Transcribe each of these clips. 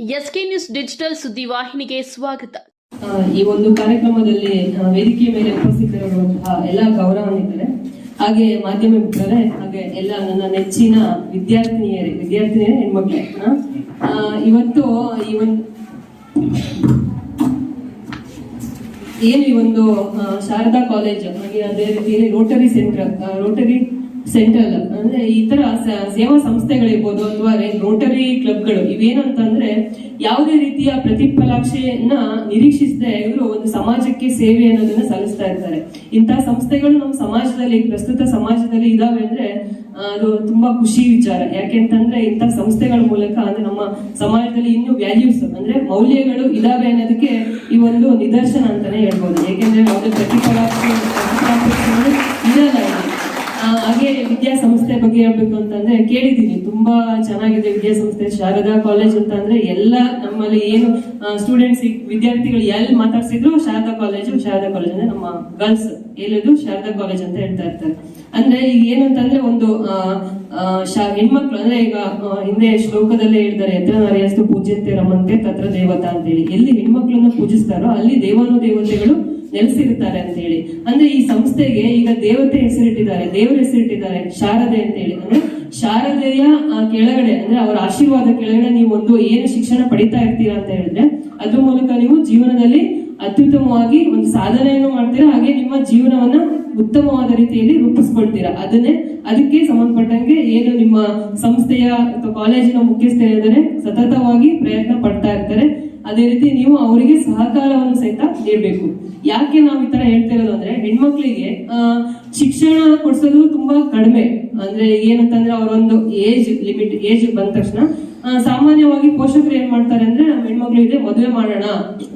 SK news digital ಸುದ್ದಿವಾಹಿನಿಗೆ ಸ್ವಾಗತ. ಈ ಒಂದು ಕಾರ್ಯಕ್ರಮದಲ್ಲಿ ವೇದಿಕೆ ಮೇಲೆ ಉಪಸ್ಥಿತರಿರುವಂತಹ ಎಲ್ಲ ಗೌರವಾನ್ವಿತರೆ, ಹಾಗೆ ಮಾಧ್ಯಮ ಮಿತ್ರರೇ, ಹಾಗೆ ಎಲ್ಲ ನನ್ನ ನೆಚ್ಚಿನ ವಿದ್ಯಾರ್ಥಿನಿಯರೇ ವಿದ್ಯಾರ್ಥಿನಿಯರೇ, ಹೆಣ್ಮಕ್ಳೆ. ಇವತ್ತು ಈ ಒಂದು ಏನು ಈ ಒಂದು ಶಾರದಾ ಕಾಲೇಜ್, ಹಾಗೆ ಅದೇ ರೀತಿಯಲ್ಲಿ ರೋಟರಿ ಸೆಂಟರ್ ರೋಟರಿ ಸೆಂಟ್ರಲ್. ಅಂದ್ರೆ ಈ ತರ ಸೇವಾ ಸಂಸ್ಥೆಗಳಿರ್ಬೋದು ಅಥವಾ ರೋಟರಿ ಕ್ಲಬ್ಗಳು ಇವೇನಂತಂದ್ರೆ ಯಾವುದೇ ರೀತಿಯ ಪ್ರತಿಫಲಾಕ್ಷೆಯನ್ನ ನಿರೀಕ್ಷಿಸದೆ ಇವರು ಒಂದು ಸಮಾಜಕ್ಕೆ ಸೇವೆ ಅನ್ನೋದನ್ನ ಸಲ್ಲಿಸ್ತಾ ಇರ್ತಾರೆ. ಇಂತಹ ಸಂಸ್ಥೆಗಳು ನಮ್ಮ ಸಮಾಜದಲ್ಲಿ, ಪ್ರಸ್ತುತ ಸಮಾಜದಲ್ಲಿ ಇದಾವೆ ಅಂದ್ರೆ ಅದು ತುಂಬಾ ಖುಷಿ ವಿಚಾರ. ಯಾಕೆಂತಂದ್ರೆ ಇಂತಹ ಸಂಸ್ಥೆಗಳ ಮೂಲಕ ಅಂದ್ರೆ ನಮ್ಮ ಸಮಾಜದಲ್ಲಿ ಇನ್ನೂ ವ್ಯಾಲ್ಯೂಸ್ ಅಂದ್ರೆ ಮೌಲ್ಯಗಳು ಇದಾವೆ ಅನ್ನೋದಕ್ಕೆ ಈ ಒಂದು ನಿದರ್ಶನ ಅಂತಾನೆ ಹೇಳ್ಬೋದು. ಯಾಕೆಂದ್ರೆ ಯಾವುದೇ ಪ್ರತಿಫಲಾಕ್ಷೆ ಹಾಗೆ ವಿದ್ಯಾಸಂಸ್ಥೆ ಬಗ್ಗೆ ಹೇಳ್ಬೇಕು ಅಂತಂದ್ರೆ ಕೇಳಿದೀನಿ ತುಂಬಾ ಚೆನ್ನಾಗಿದೆ ವಿದ್ಯಾಸಂಸ್ಥೆ, ಶಾರದಾ ಕಾಲೇಜ್ ಅಂತ ಅಂದ್ರೆ ಎಲ್ಲ ನಮ್ಮಲ್ಲಿ ಏನು ಸ್ಟೂಡೆಂಟ್ಸ್ ವಿದ್ಯಾರ್ಥಿಗಳು ಎಲ್ಲಿ ಮಾತಾಡ್ಸಿದ್ರು ಶಾರದಾ ಕಾಲೇಜು ಶಾರದಾ ಕಾಲೇಜ್ ಅಂದ್ರೆ ನಮ್ಮ ಗರ್ಲ್ಸ್ ಎಲ್ಲದು ಶಾರದಾ ಕಾಲೇಜ್ ಅಂತ ಹೇಳ್ತಾ ಇರ್ತಾರೆ. ಅಂದ್ರೆ ಈಗ ಏನು ಅಂತಂದ್ರೆ ಒಂದು ಹೆಣ್ಮಕ್ಳು ಅಂದ್ರೆ ಈಗ ಹಿಂದೆ ಶ್ಲೋಕದಲ್ಲೇ ಹೇಳ್ತಾರೆ ಎತ್ರ ನಾರ್ಯಸ್ತು ಪೂಜ್ಯತೆ ರಮಂತೆ ತತ್ರ ದೇವತಾ ಅಂತೇಳಿ. ಎಲ್ಲಿ ಹೆಣ್ಮಕ್ಳನ್ನ ಪೂಜಿಸ್ತಾರೋ ಅಲ್ಲಿ ದೇವಾನು ದೇವತೆಗಳು ನೆಲೆಸಿರ್ತಾರೆ ಅಂತ ಹೇಳಿ ಅಂದ್ರೆ ಈ ಸಂಸ್ಥೆಗೆ ಈಗ ದೇವತೆ ಹೆಸರಿಟ್ಟಿದ್ದಾರೆ, ದೇವರ ಹೆಸರಿಟ್ಟಿದ್ದಾರೆ, ಶಾರದೆ ಅಂತ ಹೇಳಿ ಅಂದ್ರೆ ಶಾರದೆಯ ಕೆಳಗಡೆ, ಅಂದ್ರೆ ಅವರ ಆಶೀರ್ವಾದ ಕೆಳಗಡೆ ನೀವು ಒಂದು ಏನು ಶಿಕ್ಷಣ ಪಡಿತಾ ಇರ್ತೀರಾ ಅಂತ ಹೇಳಿದ್ರೆ, ಅದ್ರ ಮೂಲಕ ನೀವು ಜೀವನದಲ್ಲಿ ಅತ್ಯುತ್ತಮವಾಗಿ ಒಂದು ಸಾಧನೆಯನ್ನು ಮಾಡ್ತೀರಾ, ಹಾಗೆ ನಿಮ್ಮ ಜೀವನವನ್ನ ಉತ್ತಮವಾದ ರೀತಿಯಲ್ಲಿ ರೂಪಿಸ್ಕೊಳ್ತೀರಾ. ಅದನ್ನೇ ಅದಕ್ಕೆ ಸಂಬಂಧಪಟ್ಟಂಗೆ ಏನು ನಿಮ್ಮ ಸಂಸ್ಥೆಯ ಅಥವಾ ಕಾಲೇಜಿನ ಮುಖ್ಯಸ್ಥರಿದ್ದಾರೆ ಸತತವಾಗಿ ಪ್ರಯತ್ನ ಪಡ್ತಾ ಇರ್ತಾರೆ. ಅದೇ ರೀತಿ ನೀವು ಅವರಿಗೆ ಸಹಕಾರವನ್ನು ಸಹಿತ ನೀಡಬೇಕು. ಯಾಕೆ ನಾವು ಈ ತರ ಹೇಳ್ತಿರೋದು ಅಂದ್ರೆ ಹೆಣ್ಮಕ್ಳಿಗೆ ಶಿಕ್ಷಣ ಕೊಡ್ಸೋದು ತುಂಬಾ ಕಡಿಮೆ. ಅಂದ್ರೆ ಏನಂತಂದ್ರೆ ಅವರೊಂದು ಏಜ್ ಲಿಮಿಟ್, ಏಜ್ ಬಂದ ತಕ್ಷಣ ಸಾಮಾನ್ಯವಾಗಿ ಪೋಷಕರು ಏನ್ ಮಾಡ್ತಾರೆ ಅಂದ್ರೆ ನಮ್ಮ ಹೆಣ್ಮಕ್ಳಿಗೆ ಮದುವೆ ಮಾಡೋಣ,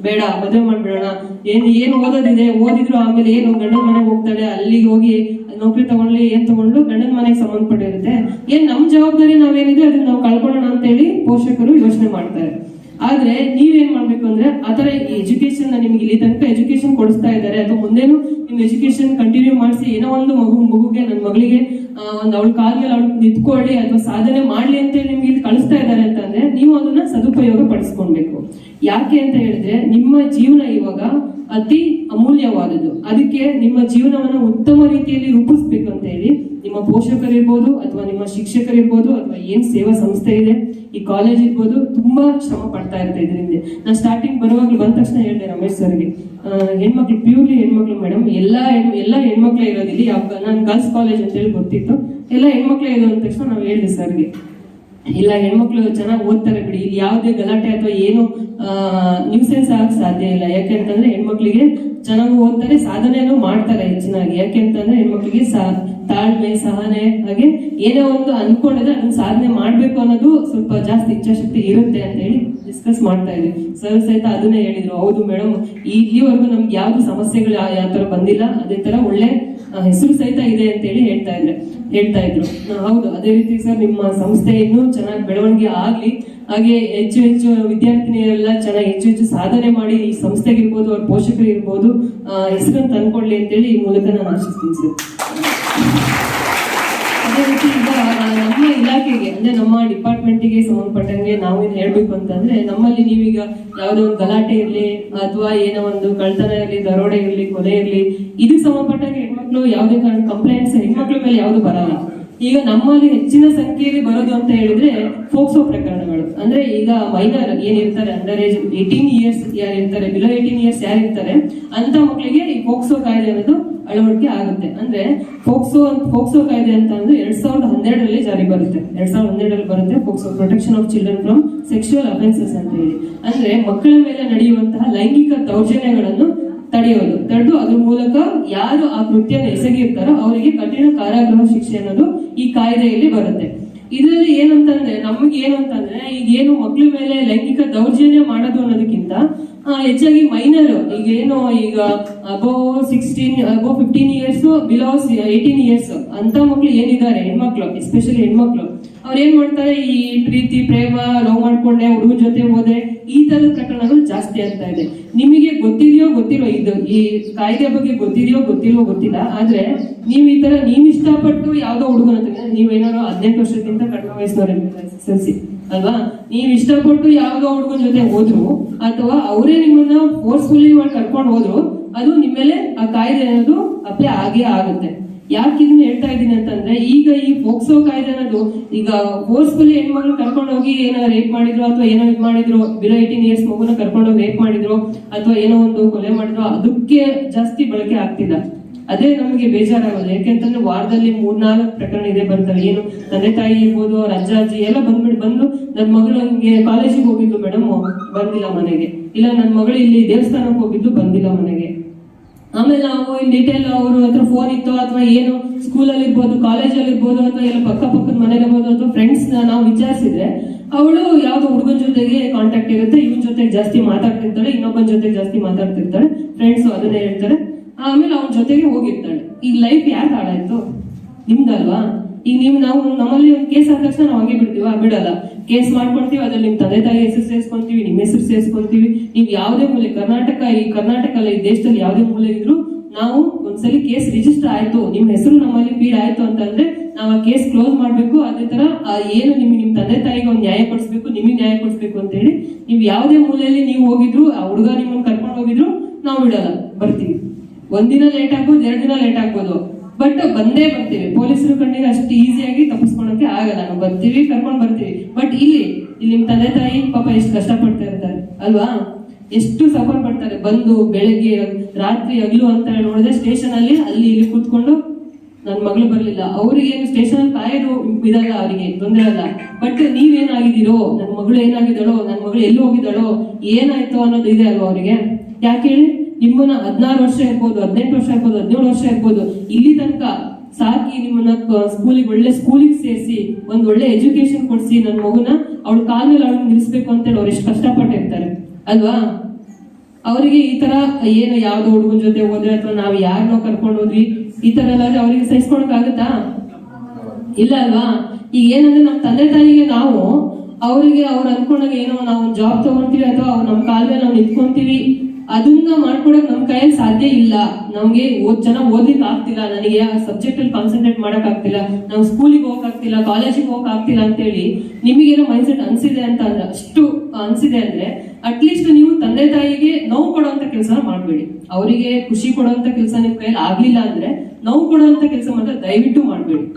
ಬೇಡ, ಮದುವೆ ಮಾಡ್ಬಿಡೋಣ. ಏನ್ ಏನ್ ಓದೋದಿದೆ, ಓದಿದ್ರು ಆಮೇಲೆ ಏನು ಗಂಡನ ಮನೆಗೆ ಹೋಗ್ತಾಳೆ, ಅಲ್ಲಿಗೆ ಹೋಗಿ ನೌಕರಿ ತಗೊಂಡ್ಲಿ, ಏನ್ ತಗೊಂಡ್ಲು, ಗಂಡನ ಮನೆಗೆ ಸಂಬಂಧಪಟ್ಟಿರುತ್ತೆ. ಏನ್ ನಮ್ ಜವಾಬ್ದಾರಿ ನಾವೇನಿದೆ, ಅದನ್ನ ನಾವು ಕಳ್ಕೊಳ್ಳೋಣ ಅಂತ ಹೇಳಿ ಪೋಷಕರು ಯೋಚನೆ ಮಾಡ್ತಾರೆ. ಆದ್ರೆ ನೀವೇನ್ ಮಾಡ್ಬೇಕು ಅಂದ್ರೆ ಆತರ ಎಜುಕೇಶನ್ ನಿಮ್ಗೆ ಇಲ್ಲಿ ತನಕ ಎಜುಕೇಶನ್ ಕೊಡಿಸ್ತಾ ಇದ್ದಾರೆ. ಅಥವಾ ಮುಂದೇನು ನಿಮ್ ಎಜುಕೇಶನ್ ಕಂಟಿನ್ಯೂ ಮಾಡಿಸಿ ಏನೋ ಒಂದು ಮಗು ಮಗುಗೆ ನನ್ನ ಮಗಳಿಗೆ ಒಂದು ಅವಳ ಕಾಲ ಅವಳು ನಿಂತ್ಕೊಳ್ಳಿ ಅಥವಾ ಸಾಧನೆ ಮಾಡ್ಲಿ ಅಂತ ಹೇಳಿ ನಿಮ್ಗೆ ಇಲ್ಲಿ ಕಳಿಸ್ತಾ ಇದ್ದಾರೆ ಅಂತಂದ್ರೆ ನೀವು ಅದನ್ನ ಸದುಪಯೋಗ ಪಡಿಸ್ಕೊಳ್ಬೇಕು ಯಾಕೆ ಅಂತ ಹೇಳಿದ್ರೆ ನಿಮ್ಮ ಜೀವನ ಇವಾಗ ಅತಿ ಅಮೂಲ್ಯವಾದದ್ದು. ಅದಕ್ಕೆ ನಿಮ್ಮ ಜೀವನವನ್ನ ಉತ್ತಮ ರೀತಿಯಲ್ಲಿ ರೂಪಿಸ್ಬೇಕು ಅಂತ ಹೇಳಿ ನಿಮ್ಮ ಪೋಷಕರಿರ್ಬೋದು ಅಥವಾ ನಿಮ್ಮ ಶಿಕ್ಷಕರಿರ್ಬೋದು ಅಥವಾ ಏನ್ ಸೇವಾ ಸಂಸ್ಥೆ ಇದೆ, ಈ ಕಾಲೇಜ್ ಇರ್ಬೋದು ತುಂಬಾ ಶ್ರಮ ಪಡ್ತಾ ಇರ್ತಾ ಇದರಿಂದ. ನಾನು ಸ್ಟಾರ್ಟಿಂಗ್ ಬರುವಾಗ್ಲೂ ಬಂದ ತಕ್ಷಣ ಹೇಳಿದೆ ರಮೇಶ್ ಸರ್ಗೆ ಹೆಣ್ಮಕ್ಳು ಪ್ಯೂರ್ಲಿ ಹೆಣ್ಮಕ್ಳು ಮೇಡಮ್ ಎಲ್ಲಾ ಎಲ್ಲ ಹೆಣ್ಮಕ್ಳೇ ಇರೋದಿಲ್ಲ ಯಾವ ನಾನು ಗರ್ಲ್ಸ್ ಕಾಲೇಜ್ ಅಂತ ಹೇಳಿ ಗೊತ್ತಿತ್ತು. ಎಲ್ಲ ಹೆಣ್ಮಕ್ಳೇ ಇದು ಅಂದ ತಕ್ಷಣ ನಾವು ಹೇಳಿದೆ ಸರ್ಗೆ ಇಲ್ಲ, ಹೆಣ್ಮಕ್ಳು ಚೆನ್ನಾಗಿ ಓದ್ತಾರೆ ಬಿಡಿ. ಇಲ್ಲಿ ಯಾವುದೇ ಗಲಾಟೆ ಅಥವಾ ಏನು ನ್ಯೂಸೆನ್ಸ್ ಆಗಕ್ ಸಾಧ್ಯ ಇಲ್ಲ. ಯಾಕೆಂತಂದ್ರೆ ಹೆಣ್ಮಕ್ಳಿಗೆ ಚೆನ್ನಾಗಿ ಓದ್ತಾರೆ ಸಾಧನೆಯನ್ನು ಮಾಡ್ತಾರೆ ಹೆಚ್ಚಿನಾಗಿ. ಯಾಕೆಂತಂದ್ರೆ ಹೆಣ್ಮಕ್ಳಿಗೆ ಸಾ- ತಾಳ್ಮೆ, ಸಹನೆ, ಹಾಗೆ ಏನೋ ಒಂದು ಅನ್ಕೊಂಡಿದ್ರೆ ಅದನ್ನ ಸಾಧನೆ ಮಾಡ್ಬೇಕು ಅನ್ನೋದು ಸ್ವಲ್ಪ ಜಾಸ್ತಿ ಇಚ್ಛಾಶಕ್ತಿ ಇರುತ್ತೆ ಅಂತ ಹೇಳಿ ಡಿಸ್ಕಸ್ ಮಾಡ್ತಾ ಇದ್ವಿ ಸರ್ ಸಹಿತ ಅದನ್ನೇ ಹೇಳಿದ್ರು. ಹೌದು ಮೇಡಮ್ ಇಲ್ಲಿವರೆಗೂ ನಮ್ಗೆ ಯಾವ್ದು ಸಮಸ್ಯೆಗಳು ಯಾವ ತರ ಬಂದಿಲ್ಲ. ಅದೇ ತರ ಒಳ್ಳೆ ಹೆಸರು ಸಹಿತ ಇದೆ ಅಂತ ಹೇಳಿ ಹೇಳ್ತಾ ಇದ್ರೆ. ಹೇಳ್ತಾ ಇದ್ರು. ಹೌದು, ಅದೇ ರೀತಿ ಸರ್ ನಿಮ್ಮ ಸಂಸ್ಥೆ ಇನ್ನೂ ಚೆನ್ನಾಗಿ ಬೆಳವಣಿಗೆ ಆಗ್ಲಿ. ಹಾಗೆ ಹೆಚ್ಚು ಹೆಚ್ಚು ವಿದ್ಯಾರ್ಥಿನಿಯರೆಲ್ಲ ಚೆನ್ನಾಗಿ ಹೆಚ್ಚು ಹೆಚ್ಚು ಸಾಧನೆ ಮಾಡಿ ಈ ಸಂಸ್ಥೆಗೆ ಇರ್ಬೋದು ಅವ್ರ ಪೋಷಕರು ಇರ್ಬೋದು ಹೆಸರನ್ನು ತಂದ್ಕೊಳ್ಳಿ ಅಂತೇಳಿ ಈ ಮೂಲಕ ನಾನು ಆಶಿಸ್ತೀನಿ ಸರ್ ಅದೇ ರೀತಿ ಈಗ ಆ, ನಮ್ಮ ಇಲಾಖೆಗೆ ಅಂದ್ರೆ ನಮ್ಮ ಡಿಪಾರ್ಟ್ಮೆಂಟಿಗೆ ಸಂಬಂಧಪಟ್ಟಂಗೆ ನಾವು ಏನ್ ಹೇಳ್ಬೇಕು ಅಂತಂದ್ರೆ ನಮ್ಮಲ್ಲಿ ನೀವೀಗ ಯಾವುದೋ ಒಂದು ಗಲಾಟೆ ಇರ್ಲಿ ಅಥವಾ ಏನೋ ಒಂದು ಕಳ್ತನ ಇರ್ಲಿ ದರೋಡೆ ಇರ್ಲಿ ಕೊಲೆ ಇರ್ಲಿ ಇದಕ್ಕೆ ಸಂಬಂಧಪಟ್ಟಂಗೆ ಹೆಣ್ಮಕ್ಳು ಯಾವುದೇ ಕಾರಣ ಕಂಪ್ಲೇಂಟ್ಸ್ ಹೆಣ್ಮಕ್ಳ ಮೇಲೆ ಯಾವ್ದು ಬರಲ್ಲ. ಈಗ ನಮ್ಮಲ್ಲಿ ಹೆಚ್ಚಿನ ಸಂಖ್ಯೆಯಲ್ಲಿ ಬರೋದು ಅಂತ ಹೇಳಿದ್ರೆ ಫೋಕ್ಸೋ ಪ್ರಕರಣಗಳು. ಅಂದ್ರೆ ಈಗ ಮೈನರ್ ಏನಿರ್ತಾರೆ ಅಂಡರ್ ಏಜ್ ಏಟೀನ್ ಇಯರ್ಸ್ ಯಾರು ಇರ್ತಾರೆ ಬಿಲೋ ಏಟೀನ್ ಇಯರ್ಸ್ ಯಾರು ಇರ್ತಾರೆ ಅಂತ ಮಕ್ಕಳಿಗೆ ಈ ಫೋಕ್ಸೋ ಕಾಯ್ದೆ ಅನ್ನೋದು ಅಳವಡಿಕೆ ಆಗುತ್ತೆ. ಅಂದ್ರೆ ಫೋಕ್ಸೋ ಫೋಕ್ಸೋ ಕಾಯ್ದೆ ಅಂತ ಅಂದ್ರೆ ಎರಡ್ ಸಾವಿರದ ಹನ್ನೆರಡರಲ್ಲಿ ಜಾರಿ ಬರುತ್ತೆ. ಎರಡ್ ಸಾವಿರದ ಹನ್ನೆರಡರಲ್ಲಿ ಬರುತ್ತೆ POCSO protection of children from sexual offences ಅಂತ ಹೇಳಿ. ಅಂದ್ರೆ ಮಕ್ಕಳ ಮೇಲೆ ನಡೆಯುವಂತಹ ಲೈಂಗಿಕ ದೌರ್ಜನ್ಯಗಳನ್ನು ತಡೆಯೋದು. ತಡೆದು ಅದ್ರ ಮೂಲಕ ಯಾರು ಆ ಕೃತ್ಯನ ಎಸಗಿರ್ತಾರೋ ಅವರಿಗೆ ಕಠಿಣ ಕಾರಾಗೃಹ ಶಿಕ್ಷೆ ಅನ್ನೋದು ಈ ಕಾಯ್ದೆಯಲ್ಲಿ ಬರುತ್ತೆ. ಇದರಲ್ಲಿ ಏನಂತಂದ್ರೆ, ನಮ್ಗೆ ಏನಂತಂದ್ರೆ, ಈಗ ಏನು ಮಕ್ಳ ಮೇಲೆ ಲೈಂಗಿಕ ದೌರ್ಜನ್ಯ ಮಾಡೋದು ಅನ್ನೋದಕ್ಕಿಂತ ಹೆಚ್ಚಾಗಿ ಮೈನರ್, ಈಗ ಏನು, ಈಗ above sixteen above fifteen years below eighteen years ಅಂತ ಮಕ್ಳು ಏನಿದ್ದಾರೆ, ಹೆಣ್ಮಕ್ಳು ಎಸ್ಪೆಷಲಿ ಹೆಣ್ಮಕ್ಳು. ಅವ್ರು ಏನ್ ಮಾಡ್ತಾರೆ, ಈ ಪ್ರೀತಿ, ಪ್ರೇಮ ಲವ್ ಮಾಡ್ಕೊಂಡೆ ಹುಡುಗನ ಜೊತೆ ಹೋದ್ರೆ ಈ ತರದ ಪ್ರಕರಣಗಳು ಜಾಸ್ತಿ ಆಗ್ತಾ ಇದೆ. ನಿಮಗೆ ಗೊತ್ತಿದೆಯೋ ಗೊತ್ತಿರೋ ಇದು ಈ ಕಾಯ್ದೆ ಬಗ್ಗೆ ಗೊತ್ತಿದೆಯೋ ಗೊತ್ತಿರೋ ಗೊತ್ತಿಲ್ಲ, ಆದ್ರೆ ನೀವು ಈ ತರ ನೀವ್ ಇಷ್ಟಪಟ್ಟು ಯಾವ್ದೋ ಹುಡುಗನ ಜೊತೆ ನೀವೇನಾದ್ರು ಹದಿನೆಂಟು ವರ್ಷಕ್ಕಿಂತ ಕಡಿಮೆ ಎಲ್ ಅಲ್ವಾ? ನೀವ್ ಇಷ್ಟಪಟ್ಟು ಯಾವ್ದೋ ಹುಡುಗನ ಜೊತೆ ಹೋದ್ರು, ಅಥವಾ ಅವರೇ ನಿಮ್ಮನ್ನ ಫೋರ್ಸ್ಫುಲಿ ಕರ್ಕೊಂಡು ಹೋದ್ರು, ಅದು ನಿಮ್ಮ ಮೇಲೆ ಆ ಕಾಯ್ದೆ ಅನ್ನೋದು ಅಪ್ಲೈ ಆಗೇ ಆಗುತ್ತೆ. ಯಾಕೆ ಹೇಳ್ತಾ ಇದ್ದೀನಿ ಅಂತಂದ್ರೆ, ಈಗ ಈ ಫೋಕ್ಸೋ ಕಾಯ್ದೆ ಅನ್ನೋದು, ಈಗ ಫೋರ್ಸ್ಫುಲಿ ಕರ್ಕೊಂಡು ಹೋಗಿ ಏನೋ ರೇಪ್ ಮಾಡಿದ್ರು ಅಥವಾ ಏನೋ ಇದು ಮಾಡಿದ್ರು ಬಿಲೋ ಏಯ್ಟೀನ್ ಇಯರ್ಸ್ ಮಗುನ ಕರ್ಕೊಂಡು ಹೋಗಿ ರೇಪ್ ಮಾಡಿದ್ರು ಅಥವಾ ಏನೋ ಒಂದು ಕೊಲೆ ಮಾಡಿದ್ರು, ಅದಕ್ಕೆ ಜಾಸ್ತಿ ಬಳಕೆ ಆಗ್ತಿಲ್ಲ. ಅದೇ ನಮಗೆ ಬೇಜಾರಾಗೋದು. ಯಾಕೆಂತಂದ್ರೆ ವಾರದಲ್ಲಿ ಮೂರ್ನಾಲ್ಕು ಪ್ರಕರಣ ಇದೆ ಬರ್ತವೆ. ಏನು ತಂದೆ ತಾಯಿ ಇರ್ಬೋದು, ಅವ್ರ ಅಜ್ಜ, ಅಜ್ಜಿ ಎಲ್ಲ ಬಂದ್ಬಿಟ್ಟು ಬಂದು ನನ್ನ ಮಗಳು ಹಂಗೆ ಕಾಲೇಜಿಗೆ ಹೋಗಿದ್ದು ಮೇಡಮ್ ಬಂದಿಲ್ಲ ಮನೆಗೆ. ಇಲ್ಲ ನನ್ನ ಮಗಳು ಇಲ್ಲಿ ದೇವಸ್ಥಾನಕ್ಕೆ ಹೋಗಿದ್ದು ಬಂದಿಲ್ಲ ಮನೆಗೆ. ಆಮೇಲೆ ನಾವು ಇನ್ ಡೀಟೇಲ್ ಅವ್ರ ಹತ್ರ ಫೋನ್ ಇತ್ತು ಅಥವಾ ಏನು ಸ್ಕೂಲಲ್ಲಿ ಇರ್ಬೋದು ಕಾಲೇಜಲ್ಲಿ ಇರ್ಬೋದು ಅಥವಾ ಎಲ್ಲ ಪಕ್ಕ ಪಕ್ಕದ ಮನೇಲಿ ಇರ್ಬೋದು ಅಥವಾ ಫ್ರೆಂಡ್ಸ್ ನಾವು ವಿಚಾರಿಸಿದ್ರೆ, ಅವಳು ಯಾವ್ದು ಹುಡುಗನ ಜೊತೆಗೆ ಕಾಂಟ್ಯಾಕ್ಟ್ ಇರುತ್ತೆ, ಇವನ್ ಜೊತೆ ಜಾಸ್ತಿ ಮಾತಾಡ್ತಿರ್ತಾಳೆ, ಇನ್ನೊಬ್ಬನ ಜೊತೆ ಜಾಸ್ತಿ ಮಾತಾಡ್ತಿರ್ತಾಳೆ ಫ್ರೆಂಡ್ಸ್ ಅದನ್ನೇ ಹೇಳ್ತಾರೆ. ಆಮೇಲೆ ಅವನ ಜೊತೆಗೆ ಹೋಗಿರ್ತಾಳೆ. ಈಗ ಲೈಫ್ ಯಾರು ಹಾಳಾಯ್ತು? ನಿಮ್ದಲ್ವಾ? ಈಗ ನೀವು ನಾವು ನಮ್ಮಲ್ಲಿ ಕೇಸ್ ಆದ ತಕ್ಷಣ ನಾವು ಹಂಗೆ ಬಿಡ್ತೀವ? ಬಿಡಲ್ಲ. ಕೇಸ್ ಮಾಡ್ಕೊಂತೀವಿ ಅದ್ರಲ್ಲಿ ನಿಮ್ ತಂದೆ ತಾಯಿ ಹೆಸರು ಸೇರಿಸ್ಕೊಂತೀವಿ ನಿಮ್ಮ ಹೆಸರು ಸೇರಿಸ್ಕೊಂತೀವಿ. ನೀವು ಯಾವುದೇ ಮೂಲೆ, ಕರ್ನಾಟಕ ಈ ಕರ್ನಾಟಕ ಈ ದೇಶದಲ್ಲಿ ಯಾವುದೇ ಮೂಲೆ ಇದ್ರು ನಾವು ಒಂದ್ಸಲಿ ಕೇಸ್ ರಿಜಿಸ್ಟರ್ ಆಯ್ತು, ನಿಮ್ ಹೆಸರು ನಮ್ಮಲ್ಲಿ ಫೀಡ್ ಆಯ್ತು ಅಂತಂದ್ರೆ ನಾವು ಆ ಕೇಸ್ ಕ್ಲೋಸ್ ಮಾಡ್ಬೇಕು. ಅದೇ ತರ ಏನು ನಿಮ್ ನಿಮ್ ತಂದೆ ತಾಯಿಗೆ ಒಂದು ನ್ಯಾಯ ಕೊಡಿಸ್ಬೇಕು, ನಿಮಗೆ ನ್ಯಾಯ ಕೊಡಿಸ್ಬೇಕು ಅಂತ ಹೇಳಿ, ನೀವು ಯಾವುದೇ ಮೂಲೆಯಲ್ಲಿ ನೀವು ಹೋಗಿದ್ರು, ಆ ಹುಡುಗ ನಿಮ್ಮನ್ನ ಕರ್ಕೊಂಡು ಹೋಗಿದ್ರು, ನಾವು ಬಿಡಲ್ಲ, ಬರ್ತೀವಿ. ಒಂದಿನ ಲೇಟ್ ಆಗ್ಬೋದು, ಎರಡು ದಿನ ಲೇಟ್ ಆಗ್ಬೋದು. ಬಟ್ ಬಂದೇ ಬರ್ತೀವಿ. ಪೊಲೀಸರು ಕಣ್ಣಿಗೆ ಅಷ್ಟು ಈಸಿಯಾಗಿ ತಪ್ಪಿಸ್ಕೊಳಕ್ಕೆ ಆಗಲ್ಲ. ನಾವು ಬರ್ತೀವಿ, ಕರ್ಕೊಂಡು ಬರ್ತೀವಿ. ಬಟ್ ಇಲ್ಲಿ ಇಲ್ಲಿ ನಿಮ್ ತಂದೆ ತಾಯಿ ಪಾಪ ಎಷ್ಟು ಕಷ್ಟಪಡ್ತಾ ಇರ್ತಾರೆ, ಅಲ್ವಾ? ಎಷ್ಟು ಸಫರ್ ಪಡ್ತಾರೆ, ಬಂದು ಬೆಳಗ್ಗೆ, ರಾತ್ರಿ ಹಗಲು ಅಂತ ನೋಡಿದ್ರೆ ಸ್ಟೇಷನ್ ಅಲ್ಲಿ ಅಲ್ಲಿ ಇಲ್ಲಿ ಕೂತ್ಕೊಂಡು ನನ್ ಮಗಳು ಬರ್ಲಿಲ್ಲ. ಅವ್ರಿಗೆ ಸ್ಟೇಷನ್ ಅಲ್ಲಿ ಕಾಯೋದು ಇದಲ್ಲ ಅವರಿಗೆ ತೊಂದರೆ ಅಲ್ಲ ಬಟ್ ನೀವೇನಾಗಿದ್ದೀರೋ, ನನ್ ಮಗಳು ಏನಾಗಿದ್ದಾಳೋ, ನನ್ ಮಗಳು ಎಲ್ಲಿ ಹೋಗಿದ್ದಾಳೋ, ಏನಾಯ್ತು ಅನ್ನೋದು ಇದೆ ಅಲ್ವಾ ಅವರಿಗೆ? ಯಾಕೆ ಹೇಳಿ? ನಿಮ್ಮನ್ನ ಹದಿನಾರು ವರ್ಷ ಇರ್ಬೋದು, ಹದಿನೆಂಟು ವರ್ಷ ಇರ್ಬೋದು, ಹದಿನೇಳು ವರ್ಷ ಇರ್ಬೋದು, ಇಲ್ಲಿ ತನಕ ಸಾಕಿ ನಿಮ್ಮನ್ನ ಸ್ಕೂಲಿಗೆ, ಒಳ್ಳೆ ಸ್ಕೂಲಿಗೆ ಸೇರಿಸಿ, ಒಂದ್ ಒಳ್ಳೆ ಎಜುಕೇಶನ್ ಕೊಡಿಸಿ ನನ್ನ ಮಗುನ, ಅವಳ ಕಾಲದಲ್ಲಿ ಮೇಲೆ ಅವಳನ್ನ ನಿಲ್ಲಿಸ್ಬೇಕು ಅಂತೇಳಿ ಅವ್ರು ಎಷ್ಟು ಕಷ್ಟಪಟ್ಟಿರ್ತಾರೆ ಅಲ್ವಾ? ಅವರಿಗೆ ಈ ತರ, ಏನು ಯಾವ್ದು ಹುಡುಗನ ಜೊತೆ ಹೋದ್ರೆ ಅಥವಾ ನಾವು ಯಾರನ್ನೋ ಕರ್ಕೊಂಡು ಹೋದ್ವಿ, ಈ ತರ ಎಲ್ಲಾದ್ರೆ ಅವರಿಗೆ ಸಹಿಸ್ಕೊಳಕ್ ಆಗುತ್ತಾ ಇಲ್ಲ ಅಲ್ವಾ? ಈಗ ಏನಂದ್ರೆ ನಮ್ಮ ತಂದೆ ತಾಯಿಗೆ ನಾವು, ಅವರಿಗೆ ಅವ್ರು ಅನ್ಕೊಂಡಾಗ ಏನೋ ನಾವು ಜಾಬ್ ತಗೊಂತೀವಿ ಅಥವಾ ಅವ್ರು ನಮ್ಮ ಕಾಲ ಮೇಲೆ ನಾವು ನಿಂತ್ಕೊಂತೀವಿ. ಅದನ್ನ ಮಾಡ್ಕೊಡಕ್ ನಮ್ ಕೈಯಲ್ಲಿ ಸಾಧ್ಯ ಇಲ್ಲ. ನಮ್ಗೆ ಓದ್ ಚೆನ್ನಾಗಿ ಓದ್ಲಿಕ್ ಆಗ್ತಿಲ್ಲ. ನನಗೆ ಆ ಸಬ್ಜೆಕ್ಟ್ ಅಲ್ಲಿ ಕಾನ್ಸಂಟ್ರೇಟ್ ಮಾಡಕ್ ಆಗ್ತಿಲ್ಲ. ನಾವು ಸ್ಕೂಲಿಗೆ ಹೋಗಕ್ ಆಗ್ತಿಲ್ಲ ಕಾಲೇಜಿಗೆ ಹೋಗಕ್ ಆಗ್ತಿಲ್ಲ ಅಂತೇಳಿ ನಿಮಗೇನೋ ಮೈಂಡ್ ಸೆಟ್ ಅನ್ಸಿದೆ ಅಂತ ಅಂದ್ರೆ, ಅಷ್ಟು ಅನ್ಸಿದೆ ಅಂದ್ರೆ ಅಟ್ಲೀಸ್ಟ್ ನೀವು ತಂದೆ ತಾಯಿಗೆ ನೋವು ಕೊಡುವಂತ ಕೆಲಸ ಮಾಡ್ಬೇಡಿ. ಅವರಿಗೆ ಖುಷಿ ಕೊಡುವಂತ ಕೆಲಸ ನಿಮ್ ಕೈಯಲ್ಲಿ ಆಗ್ಲಿಲ್ಲ ಅಂದ್ರೆ ನೋವು ಕೊಡುವಂತ ಕೆಲಸ ಮಾತ್ರ ದಯವಿಟ್ಟು ಮಾಡಬೇಡಿ.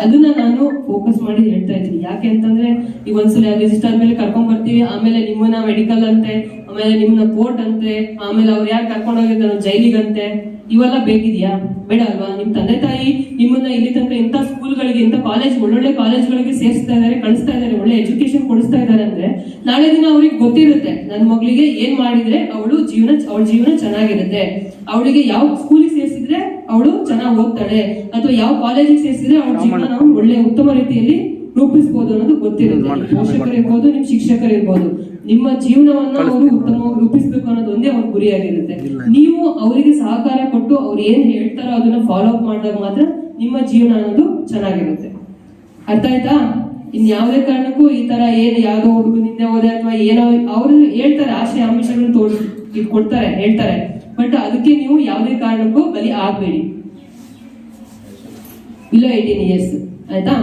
ಅದನ್ನ ನಾನು ಫೋಕಸ್ ಮಾಡಿ ಹೇಳ್ತಾ ಇದ್ದೀನಿ. ಯಾಕೆ ಅಂತಂದ್ರೆ, ಈಗ ಒಂದ್ಸಲ ರಿಜಿಸ್ಟರ್ ಆದ್ಮೇಲೆ ಕರ್ಕೊಂಡ್ ಬರ್ತೀವಿ ಆಮೇಲೆ ನಿಮ್ಮನ್ನ ಮೆಡಿಕಲ್ ಅಂತೆ, ಆಮೇಲೆ ನಿಮ್ಮನ್ನ ಕೋರ್ಟ್ ಅಂತೆ, ಆಮೇಲೆ ಅವ್ರು ಯಾರು ಕರ್ಕೊಂಡು ಹೋಗಿದ್ದಾರೆ ಜೈಲಿಗಂತೆ. ಇವೆಲ್ಲ ಬೇಕಿದ್ಯಾ? ಬೇಡ ಅಲ್ವಾ? ನಿಮ್ ತಂದೆ ತಾಯಿ ನಿಮ್ಮನ್ನ ಇಲ್ಲಿ ತನಕ ಇಂಥ ಸ್ಕೂಲ್ಗಳಿಗೆ ಇಂಥ ಕಾಲೇಜ್ ಒಳ್ಳೊಳ್ಳೆ ಕಾಲೇಜ್ಗಳಿಗೆ ಸೇರಿಸ್ತಾ ಇದಾರೆ ಕಳಿಸ್ತಾ ಇದಾರೆ ಒಳ್ಳೆ ಎಜುಕೇಶನ್ ಕೊಡಿಸ್ತಾ ಇದಾರೆ ಅಂದ್ರೆ ನಾಳೆ ದಿನ ಅವ್ರಿಗೆ ಗೊತ್ತಿರುತ್ತೆ. ನನ್ನ ಮಗಳಿಗೆ ಏನ್ ಮಾಡಿದ್ರೆ ಅವಳು ಜೀವನ ಅವಳ ಜೀವನ ಚೆನ್ನಾಗಿರುತ್ತೆ. ಅವಳಿಗೆ ಯಾವ ಸ್ಕೂಲಿಗೆ ಸೇರಿಸಿದ್ರೆ ಅವಳು ಚೆನ್ನಾಗಿ ಓದ್ತಾಳೆ? ಅಥವಾ ಯಾವ ಕಾಲೇಜಿಗೆ ಸೇರಿಸಿದ್ರೆ ಅವಳ ಜೀವನ ನಾವು ಒಳ್ಳೆ ಉತ್ತಮ ರೀತಿಯಲ್ಲಿ ರೂಪಿಸಬಹುದು ಅನ್ನೋದು ಗೊತ್ತಿರುತ್ತೆ. ಪೋಷಕರಿರ್ಬೋದು ಪೋಷಕರು ಇರ್ಬೋದು ನಿಮ್ ಶಿಕ್ಷಕರು ಇರ್ಬೋದು ನಿಮ್ಮ ಜೀವನವನ್ನ ಅವರು ಉತ್ತಮವಾಗಿ ರೂಪಿಸ್ಬೇಕು ಅನ್ನೋದು ಒಂದೇ ಅವ್ರ ಗುರಿಯಾಗಿರುತ್ತೆ ನೀವು ಅವರಿಗೆ ಸಹಕಾರ ಕೊಟ್ಟು ಅವ್ರು ಏನ್ ಹೇಳ್ತಾರೋ ಅದನ್ನ ಫಾಲೋ ಅಪ್ ಮಾಡಿದಾಗ ಮಾತ್ರ ನಿಮ್ಮ ಜೀವನ ಅನ್ನೋದು ಚೆನ್ನಾಗಿರುತ್ತೆ. ಅರ್ಥ ಆಯ್ತಾ? ಇನ್ ಯಾವುದೇ ಕಾರಣಕ್ಕೂ ಈ ತರ ಏನ್ ಯಾವ್ದೋ ಹುಡುಗನಿಂದ ಹೋದೆ ಅಥವಾ ಏನೋ ಅವರು ಹೇಳ್ತಾರೆ ಆಶಯ ಆಮಿಷಗಳನ್ನ ತೋರ್ ಕೊಡ್ತಾರೆ ಹೇಳ್ತಾರೆ. ಬಟ್ ಅದಕ್ಕೆ ನೀವು ಯಾವುದೇ ಕಾರಣಕ್ಕೂ ಬಲಿ ಆಗ್ಬೇಡಿ. ಇಲ್ಲ ಏಯ್ಟೀನ್ ಇಯರ್ಸ್ ಆಯ್ತಾ?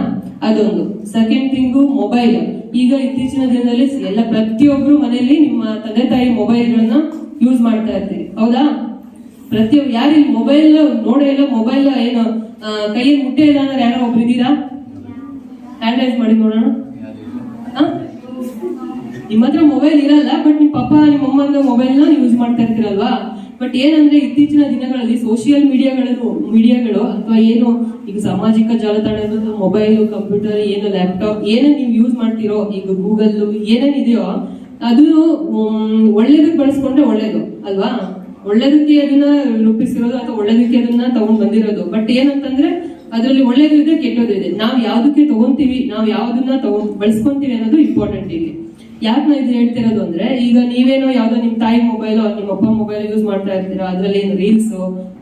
ಅದೊಂದು. ಸೆಕೆಂಡ್ ಥಿಂಗು ಮೊಬೈಲ್ ಈಗ ಇತ್ತೀಚಿನ ದಿನದಲ್ಲಿ ಎಲ್ಲ ಪ್ರತಿಯೊಬ್ರು ಮನೆಯಲ್ಲಿ ನಿಮ್ಮ ತಂದೆ ತಾಯಿ ಮೊಬೈಲ್ಗಳನ್ನ ಯೂಸ್ ಮಾಡ್ತಾ ಇರ್ತೀರಿ. ಹೌದಾ? ಪ್ರತಿಯೊಬ್ಬ ಯಾರು ಇಲ್ಲಿ ಮೊಬೈಲ್ ನೋಡೇ ಇಲ್ಲ ಮೊಬೈಲ್ ಏನು ಕೈಯಲ್ಲಿ ಮುಟ್ಟೆ ಇಲ್ಲ ಅಂದ್ರೆ ಯಾರೋ ಒಬ್ರು ಇದ್ದೀರಾ? ಹ್ಯಾಂಡ್ ಮಾಡಿ ನೋಡೋಣ? ನಿಮ್ಮ ಹತ್ರ ಮೊಬೈಲ್ ಇರಲ್ಲ ಬಟ್ ನಿಮ್ ಪಪ್ಪ, ನಿಮ್ಮ ಅಮ್ಮನ ಮೊಬೈಲ್ನ ಯೂಸ್ ಮಾಡ್ತಾ ಇರ್ತೀರಲ್ವಾ? ಬಟ್ ಏನಂದ್ರೆ ಇತ್ತೀಚಿನ ದಿನಗಳಲ್ಲಿ ಸೋಷಿಯಲ್ ಮೀಡಿಯಾಗಳು ಮೀಡಿಯಾಗಳು ಅಥವಾ ಏನು ಈಗ ಸಾಮಾಜಿಕ ಜಾಲತಾಣಗಳು ಮೊಬೈಲ್ ಕಂಪ್ಯೂಟರ್ ಏನು ಲ್ಯಾಪ್ಟಾಪ್ ಏನೇ ನೀವು ಯೂಸ್ ಮಾಡ್ತಿರೋ ಈಗ ಗೂಗಲ್ ಏನೇನಿದೆಯೋ ಅದು ಒಳ್ಳೇದಕ್ಕೆ ಬಳಸ್ಕೊಂಡ್ರೆ ಒಳ್ಳೇದು, ಅಲ್ವಾ? ಒಳ್ಳೇದಕ್ಕೆ ಅದನ್ನ ರೂಪಿಸಿರೋದು ಅಥವಾ ಒಳ್ಳೇದಕ್ಕೆ ಅದನ್ನ ತಗೊಂಡ್ ಬಂದಿರೋದು. ಬಟ್ ಏನಂತಂದ್ರೆ ಅದರಲ್ಲಿ ಒಳ್ಳೇದು ಇದೆ ಕೆಟ್ಟದ್ದು. ಇದೆ ನಾವು ಯಾವ್ದಕ್ಕೆ ತಗೊಂತೀವಿ, ನಾವು ಯಾವ್ದನ್ನ ತಗೊಂಡ್, ಬಳಸ್ಕೊಂತೀವಿ ಅನ್ನೋದು ಇಂಪಾರ್ಟೆಂಟ್ ಇಲ್ಲಿ ಯಾಕೆ ನಾ ಇದು ಹೇಳ್ತಿರೋದು ಅಂದ್ರೆ, ಈಗ ನೀವೇನೋ ಯಾವ್ದೋ ನಿಮ್ ತಾಯಿ ಮೊಬೈಲ್ ನಿಮ್ಮ ಅಪ್ಪ ಮೊಬೈಲ್ ಯೂಸ್ ಮಾಡ್ತಾ ಇರ್ತೀರಾ, ಅದ್ರಲ್ಲಿ ಏನು ರೀಲ್ಸ್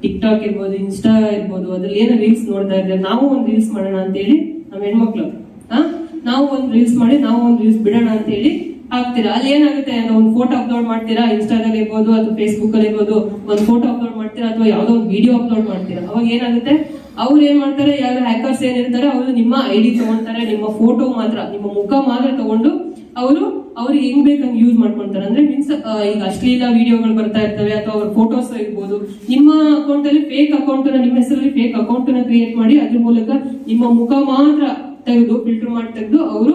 ಟಿಕ್ ಟಾಕ್ ಇರ್ಬೋದು ಇನ್ಸ್ಟಾ ಇರ್ಬೋದು, ಅದ್ರಲ್ಲಿ ಏನೋ ರೀಲ್ಸ್ ನೋಡ್ತಾ ಇದ್ರೆ ನಾವು ಒಂದ್ ರೀಲ್ಸ್ ಮಾಡೋಣ ಅಂತ ಹೇಳಿ ನಮ್ ಹೆಣ್ಮಕ್ಳು. ಹಾ? ನಾವು ಒಂದ್ ರೀಲ್ಸ್ ಮಾಡಿ, ನಾವು ಒಂದ್ ರೀಲ್ಸ್ ಬಿಡೋಣ ಅಂತ ಹೇಳಿ ಹಾಕ್ತೀರಾ? ಅಲ್ಲಿ ಏನಾಗುತ್ತೆ? ಒಂದು ಫೋಟೋ ಅಪ್ಲೋಡ್ ಮಾಡ್ತೀರಾ? ಇನ್ಸ್ಟಾದಲ್ಲಿ ಇರ್ಬೋದು, ಅಥವಾ ಫೇಸ್ಬುಕ್ ಅಲ್ಲಿ ಇರ್ಬೋದು, ಒಂದು ಫೋಟೋ ಅಪ್ಲೋಡ್ ಮಾಡ್ತೀರಾ, ಅಥವಾ ಯಾವ್ದೋ ಒಂದು ವಿಡಿಯೋ ಅಪ್ಲೋಡ್ ಮಾಡ್ತೀರಾ? ಅವಾಗ ಏನಾಗುತ್ತೆ? ಅವ್ರು ಏನ್ ಮಾಡ್ತಾರೆ? ಯಾರು ಹ್ಯಾಕರ್ಸ್ ಏನಿರ್ತಾರೆ ಅವರು ನಿಮ್ಮ ಐ ಡಿ ತಗೊಂತಾರೆ, ನಿಮ್ಮ ಫೋಟೋ ಮಾತ್ರ, ನಿಮ್ಮ ಮುಖ ಮಾತ್ರ ತಗೊಂಡು ಅವರು ಅವ್ರಿಗೆ ಹೆಂಗ್ ಬೇಕಂಗ್ ಯೂಸ್ ಮಾಡ್ಕೊಂತಾರೆ. ಅಂದ್ರೆ ಮೀನ್ಸ್ ಈಗ ಅಶ್ಲೀಲ ವಿಡಿಯೋಗಳು ಬರ್ತಾ ಇರ್ತವೆ, ಅಥವಾ ಅವ್ರ ಫೋಟೋಸ್ ಇರ್ಬೋದು ನಿಮ್ಮ ಅಕೌಂಟ್ ಅಲ್ಲಿ ಫೇಕ್ ಅಕೌಂಟ್ ನಿಮ್ಮ ಹೆಸರಲ್ಲಿ ಫೇಕ್ ಅಕೌಂಟ್ನ ಕ್ರಿಯೇಟ್ ಮಾಡಿ, ಅದ್ರ ಮೂಲಕ ನಿಮ್ಮ ಮುಖ ಮಾತ್ರ ತೆಗೆದು ಫಿಲ್ಟರ್ ಮಾಡಿ ತೆಗೆದು, ಅವರು